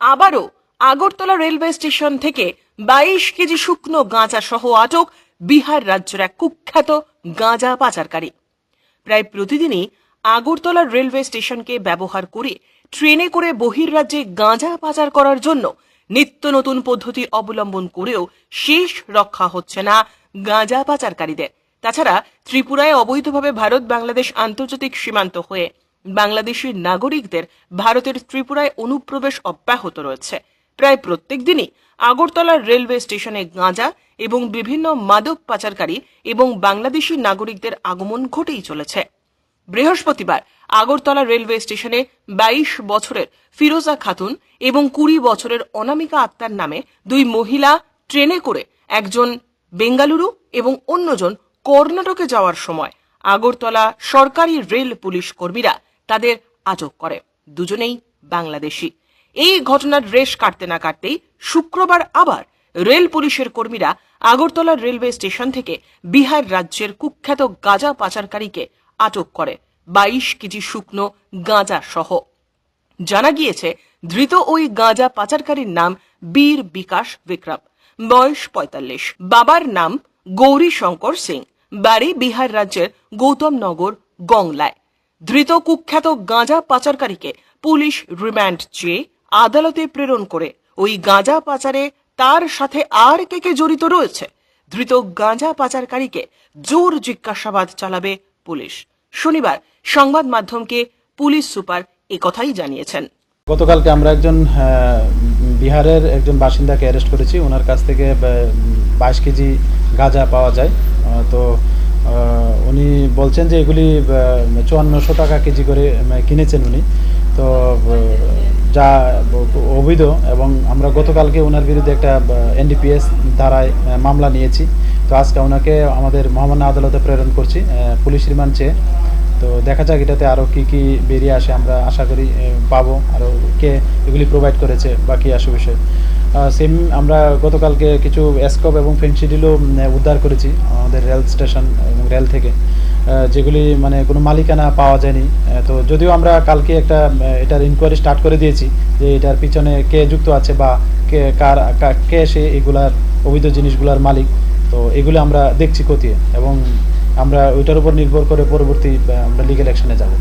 আবারও Agartala railway station থেকে বাইশ কেজি শুকনো গাঁজা সহ আটক বিহার রাজ্যের এক কুখ্যাত গাঁজা পাচারকারী। প্রায় প্রতিদিনই আগরতলা রেলওয়ে স্টেশনকে ব্যবহার করে, ট্রেনে করে বহির্রাজ্যে গাঁজা পাচার করার জন্য নিত্য নতুন পদ্ধতি অবলম্বন করেও শেষ রক্ষা হচ্ছে না গাঁজা পাচারকারীদের। তাছাড়া ত্রিপুরায় অবৈধভাবে ভারত বাংলাদেশ আন্তর্জাতিক সীমান্ত হয়ে বাংলাদেশি নাগরিকদের ভারতের ত্রিপুরায় অনুপ্রবেশ অব্যাহত রয়েছে। প্রায় প্রত্যেক দিনই আগরতলা রেলওয়ে স্টেশনে গাঁজা এবং বিভিন্ন মাদক পাচারকারী এবং বাংলাদেশি নাগরিকদের আগমন ঘটেই চলেছে। বৃহস্পতিবার আগরতলা রেলওয়ে স্টেশনে বাইশ বছরের ফিরোজা খাতুন এবং কুড়ি বছরের অনামিকা আত্মার নামে দুই মহিলা ট্রেনে করে একজন বেঙ্গালুরু এবং অন্যজন কর্ণাটকে যাওয়ার সময় আগরতলা সরকারি রেল পুলিশ কর্মীরা তাদের আটক করে। দুজনেই বাংলাদেশি। এই ঘটনার রেশ কাটতে না কাটতেই শুক্রবার আবার রেল পুলিশের কর্মীরা আগরতলা রেলওয়ে স্টেশন থেকে বিহার রাজ্যের কুখ্যাত গাঁজা পাচারকারীকে আটক করে। বাইশ কেজি শুকনো গাঁজা সহ। জানা গিয়েছে, ধৃত ওই গাঁজা পাচারকারীর নাম বীর বিকাশ বিক্রম। বয়স পঁয়তাল্লিশ। বাবার নাম গৌরী শঙ্কর সিং। বাড়ি বিহার রাজ্যের গৌতমনগর গংলায়। ধৃত কুখ্যাত গাঁজা পাচারকারীকে পুলিশ রিমান্ড চেয়ে আদালতে প্রেরণ করে। ওই গাঁজা পাচারে তার সাথে আর কে কে জড়িত রয়েছে? ধৃত গাঁজা পাচারকারীকে জোর জিজ্ঞাসাবাদ চালাবে পুলিশ। শনিবার সংবাদ মাধ্যমকে পুলিশ সুপার একথাই জানিয়েছেন। গতকালকে আমরা একজন বিহারের একজন বাসিন্দাকে অ্যারেস্ট করেছি। ওনার কাছ থেকে বাইশ কেজি গাঁজা পাওয়া যায়। তো বলছেন যে এগুলি চুয়ান্নশো টাকা কেজি করে কিনেছেন উনি। তো যা অবৈধ এবং আমরা গতকালকে ওনার বিরুদ্ধে একটা এনডিপিএস ধারায় মামলা নিয়েছি। তো আজকে ওনাকে আমাদের মহামান্য আদালতে প্রেরণ করছি পুলিশ রিমান্ড চেয়ে। তো দেখা যাক এটাতে আরও কি কি বেরিয়ে আসে, আমরা আশা করি পাবো। আরও কে এগুলি প্রোভাইড করেছে, বা কি আসে বিষয়। সেম আমরা গতকালকে কিছু এসকপ এবং ফেন্সিডিলও উদ্ধার করেছি, আমাদের রেল স্টেশন এবং রেল থেকে। যেগুলি মানে কোনো মালিকানা পাওয়া যায়নি। তো যদিও আমরা কালকে একটা এটার ইনকোয়ারি স্টার্ট করে দিয়েছি যে এটার পিছনে কে যুক্ত আছে বা কে, কার, কে সে এগুলার অবৈধ জিনিসগুলার মালিক। তো এগুলো আমরা দেখছি খতিয়ে এবং আমরা ওইটার উপর নির্ভর করে পরবর্তী আমরা লিগেল অ্যাকশনে যাব।